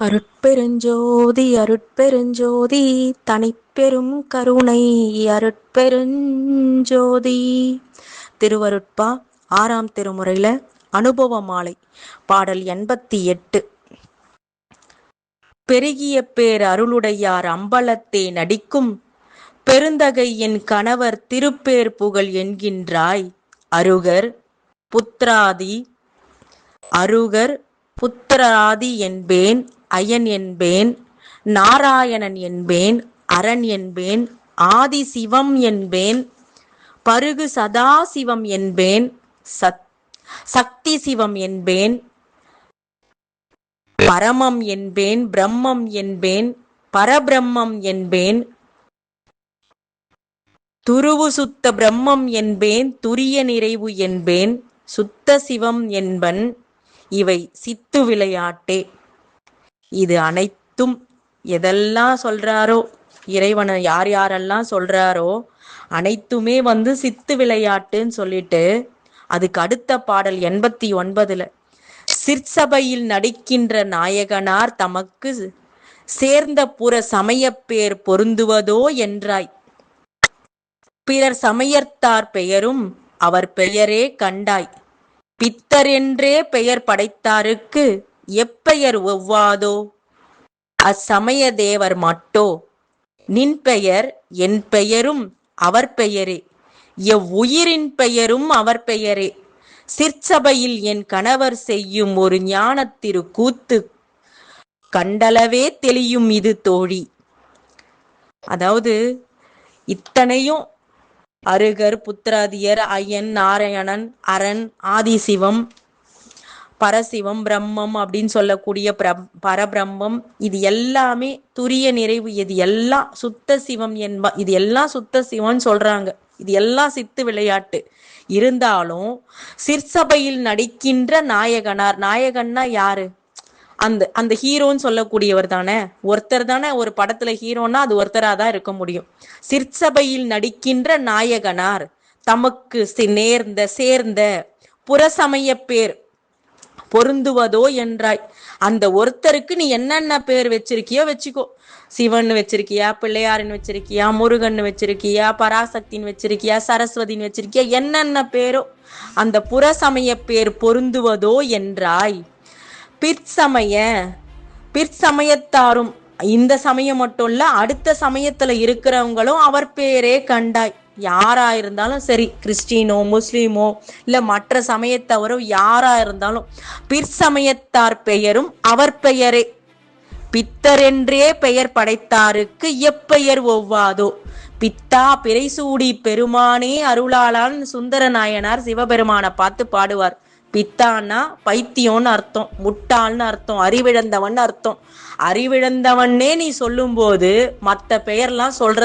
அருட்பெருஞ்சோதி அருட்பெருஞ்சோதி தனிப்பெரும் கருணை அருட்பெருஞ்சோதி. திருவருட்பா ஆறாம் திருமுறையில அனுபவ மாலை பாடல் எண்பத்தி எட்டு. பெருகிய பேர் அருளுடையார் அம்பலத்தே நடிக்கும் பெருந்தகை என் கணவர் திருப்பேர் புகழ் என்கின்றாய் அருகர் புத்ராதி அருகர் புத்திராதி என்பேன் அயன் என்பேன் நாராயணன் என்பேன் அரண் என்பேன் ஆதி சிவம் என்பேன் பருகு சதாசிவம் என்பேன் சத் சக்தி சிவம் என்பேன் பரமம் என்பேன் பிரம்மம் என்பேன் பரபிரம்மம் என்பேன் துருவு சுத்த பிரம்மம் என்பேன் துரிய நிறைவு என்பேன் சுத்த சிவம் என்பன் இவை சித்து விளையாட்டே. இது அனைத்தும் எதெல்லாம் சொல்றாரோ இறைவனை யார் யாரெல்லாம் சொல்றாரோ அனைத்துமே வந்து சித்து விளையாட்டுன்னு சொல்லிட்டு அதுக்கு அடுத்த பாடல் எண்பத்தி ஒன்பதுல சிற்சபையில் நடிக்கின்ற நாயகனார் தமக்கு சேர்ந்த புற சமயப்பேர் பொருந்துவதோ என்றாய். பிறர் சமயத்தார் பெயரும் அவர் பெயரே கண்டாய். பித்தர் என்றே பெயர் படைத்தாருக்கு எப்பெயர் ஒவ்வாதோ? அச்சமய தேவர் மட்டோ? நின் பெயர் என் பெயரும் அவர் பெயரே. எவ்வுயிரின் பெயரும் அவர் பெயரே. சிற்சபையில் என் கணவர் செய்யும் ஒரு ஞானத்திரு கூத்து கண்டளவே தெளியும் இது தோழி. அதாவது இத்தனையும் அருகர் புத்திராதியர் ஐயன் நாராயணன் அரண் ஆதிசிவம் பரசிவம் பிரம்மம் அப்படின்னு சொல்லக்கூடிய பிர பரபிரம்மம் இது எல்லாமே துரிய நிறைவு இது எல்லாம் சுத்த சிவம் என்ப இது எல்லாம் சுத்த சிவம்னு சொல்றாங்க. இது எல்லாம் சித்து விளையாட்டு. இருந்தாலும் சிற்சபையில் நடிக்கின்ற நாயகனார் நாயகன்னா யாரு? அந்த அந்த ஹீரோன்னு சொல்லக்கூடியவர் தானே. ஒருத்தர் தானே ஒரு படத்துல ஹீரோன்னா அது ஒருத்தரா தான் இருக்க முடியும். சிற்சபையில் நடிக்கின்ற நாயகனார் தமக்கு நேர்ந்த சேர்ந்த புறசமய பேர் பொருந்துவதோ என்றாய். அந்த ஒருத்தருக்கு நீ என்னென்ன பேர் வச்சிருக்கியோ வச்சுக்கோ. சிவன் வச்சிருக்கியா பிள்ளையாரின் வச்சிருக்கியா முருகன் வச்சிருக்கியா பராசக்தின் வச்சிருக்கியா சரஸ்வதின் வச்சிருக்கியா என்னென்ன பேரோ. அந்த புறசமய பேர் பொருந்துவதோ என்றாய். பிற்சமய பிற்சமயத்தாரும் இந்த சமயம் மட்டும் இல்ல அடுத்த சமயத்துல இருக்கிறவங்களும் அவர் பேரே கண்டாய். யாரா இருந்தாலும் சரி கிறிஸ்டினோ முஸ்லீமோ இல்ல மற்ற சமயத்தவரோ யாரா இருந்தாலும் பிற்சமயத்தார் பெயரும் அவர் பெயரே. பித்தரென்றே பெயர் படைத்தாருக்கு எப்பெயர் ஒவ்வாதோ? பித்தா பிறைசூடி பெருமானே அருளாளான் சுந்தர நாயனார் சிவபெருமானை பார்த்து பாடுவார். பித்தான்னா பைத்தியம்னு அர்த்தம் முட்டாள்னு அர்த்தம் அறிவிழந்தவன் அர்த்தம். அறிவிழந்தவன்னே நீ சொல்லும்போது மற்ற பெயர்லாம் சொல்ற